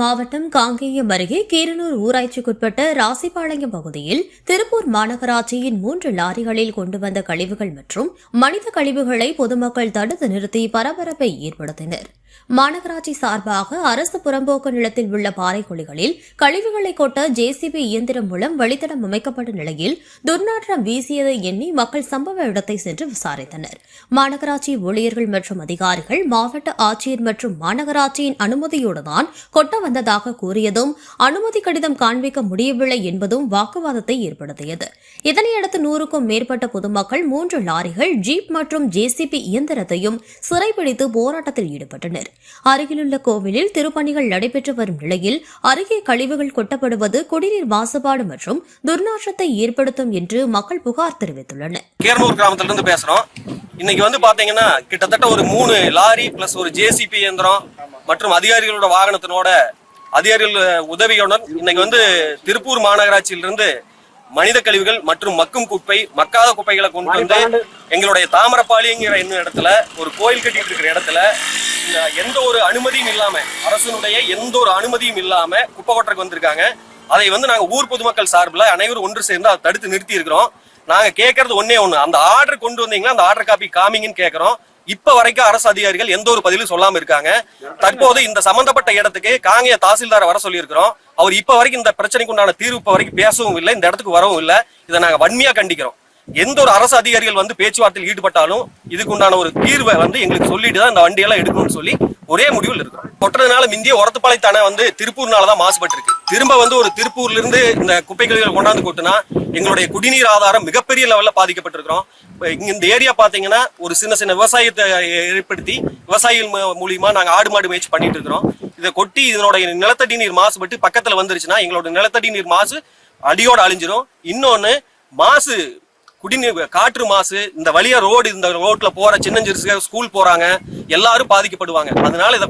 மாவட்டம் காங்கேயம் அருகே கீரனூர் ஊராட்சிக்குட்பட்ட ராசிபாளையம் பகுதியில் திருப்பூர் மாநகராட்சியின் மூன்று லாரிகளில் கொண்டு வந்த கழிவுகள் மற்றும் மனித கழிவுகளை பொதுமக்கள் தடுத்து நிறுத்தி பரபரப்பை ஏற்படுத்தினர். மாநகராட்சி சார்பாக அரசு புறம்போக்கு நிலத்தில் உள்ள பாறைக்குழிகளில் கழிவுகளை கொட்ட ஜேசிபி இயந்திரம் மூலம் வழித்தடம் அமைக்கப்பட்ட நிலையில் துர்நாற்றம் வீசியதை எண்ணி மக்கள் சம்பவ இடத்தை சென்று விசாரித்தனர். மாநகராட்சி ஊழியர்கள் மற்றும் அதிகாரிகள் மாவட்ட ஆட்சியர் மற்றும் மாநகராட்சியின் அனுமதியோடுதான் கொட்ட வந்ததாக கூறியதும் அனுமதி கடிதம் காண்பிக்க முடியவில்லை என்பதும் வாக்குவாதத்தை ஏற்படுத்தியது. இதனையடுத்து நூறுக்கும் மேற்பட்ட பொதுமக்கள் மூன்று லாரிகள் ஜீப் மற்றும் ஜேசிபி இயந்திரத்தையும் சிறைபிடித்து போராட்டத்தில் ஈடுபட்டனர். அருகிலுள்ள கோவிலில் திருப்பணிகள் நடைபெற்று வரும் நிலையில் அருகே கழிவுகள் கொட்டப்படுவது குடிநீர் மாசுபாடு மற்றும் துர்நாற்றத்தை ஏற்படுத்தும் என்று மக்கள் புகார் தெரிவித்துள்ளனர். கேரனூர் கிராமத்துல இருந்து பேசுறோம். இன்னைக்கு வந்து பாத்தீங்கன்னா கிட்டத்தட்ட ஒரு மூணு லாரி பிளஸ் ஒரு ஜேசிபி இயந்திரம் மற்றும் அதிகாரிகளோட வாகனத்தினோட அதிகாரிகள் உதவியுடன் இன்னைக்கு வந்து திருப்பூர் மாநகராட்சியிலிருந்து மனித கழிவுகள் மற்றும் மக்கும் குப்பை மக்காத குப்பைகளை கொண்டு வந்து எங்களுடைய தாமரப்பாளிங்கிற இன்னும் இடத்துல ஒரு கோயில் கட்டிட்டு இருக்கிற இடத்துல எந்த ஒரு அனுமதியும் இல்லாம அரசனுடைய எந்த ஒரு அனுமதியும் இல்லாம குப்பை கொட்டருக்கு வந்திருக்காங்க. அதை வந்து நாங்க ஊர் பொதுமக்கள் சார்பில் அனைவரும் ஒன்று சேர்ந்து அதை தடுத்து நிறுத்தி இருக்கிறோம் நாங்க கேட்கறது ஒன்னே ஒண்ணு. அந்த ஆர்டர் கொண்டு வந்தீங்கன்னா அந்த ஆர்டர் காப்பி காமிங்கன்னு கேட்கறோம். இப்ப வரைக்கும் அரசு அதிகாரிகள் எந்த ஒரு பதிலும் சொல்லாம இருக்காங்க. தற்போது இந்த சம்பந்தப்பட்ட இடத்துக்கு காங்கிய தாசில்தாரை வர சொல்லியிருக்கிறோம். அவர் இப்ப வரைக்கும் இந்த பிரச்சனைக்கு உண்டான தீர்வு இப்ப வரைக்கும் பேசவும் இல்லை இந்த இடத்துக்கு வரவும் இல்லை. இதை நாங்க வன்மையா கண்டிக்கிறோம். எந்த ஒரு அரசு அதிகாரிகள் வந்து பேச்சுவார்த்தையில் ஈடுபட்டாலும் இதுக்கு உண்டான ஒரு தீர்வை வந்து எங்களுக்கு சொல்லிட்டு தான் இந்த வண்டியெல்லாம் எடுக்கணும்னு சொல்லி ஒரே முடிவில் இருக்கும் கொட்டுறதுனால மிந்திய உரத்துப்பாளையத்தானே வந்து திருப்பூர்னால தான் மாசுபட்டு இருக்கு திரும்ப வந்து ஒரு திருப்பூர்ல இருந்து இந்த குப்பைகளை கொண்டாந்து கொட்டுனா எங்களுடைய குடிநீர் ஆதாரம் மிகப்பெரிய லெவல்ல பாதிக்கப்பட்டிருக்கிறோம். இந்த ஏரியா பாத்தீங்கன்னா ஒரு சின்ன சின்ன விவசாயத்தை ஏற்படுத்தி விவசாயிகள் மூ- மூலியமா நாங்க ஆடு மாடு முயற்சி பண்ணிட்டு இருக்கிறோம். இதை கொட்டி இதனுடைய நிலத்தடி நீர் மாசுபட்டு பக்கத்துல வந்துருச்சுன்னா எங்களோட நிலத்தடி நீர் மாசு அடியோடு அழிஞ்சிரும். இன்னொன்னு மாசு குடிநீர் காற்று மாசு இந்த வழியா ரோடு இந்த ரோட்ல போற சின்னஞ்சிறுசு ஸ்கூல் போறாங்க எல்லாரும் பாதிக்கப்படுவாங்க. அதனால இதை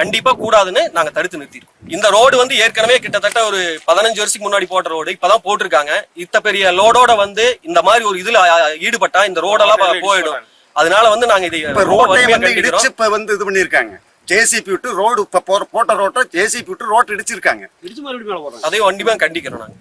கண்டிப்பா கூடாதுன்னு நாங்க தடுத்து நிறுத்திருக்கோம் இந்த ரோடு வந்து ஏற்கனவே கிட்டத்தட்ட ஒரு பதினஞ்சு வருஷத்துக்கு முன்னாடி போட்ட ரோடு இப்பதான் போட்டிருக்காங்க. இத்த பெரிய லோடோட வந்து இந்த மாதிரி ஒரு இதுல ஈடுபட்டா இந்த ரோடெல்லாம் போயிடும். அதனால வந்து நாங்க இதை இப்ப வந்து கண்டிக்கிறோம். இடிச்சு இப்ப வந்து இது பண்ணிருக்காங்க ஜேசிபி விட்டு ரோடு இப்ப போற போட்ட ரோட்டை ஜேசிபி விட்டு ரோட் இடிச்சிருக்காங்க. அதையும் கண்டிப்பா கண்டிக்கிறோம் நாங்க.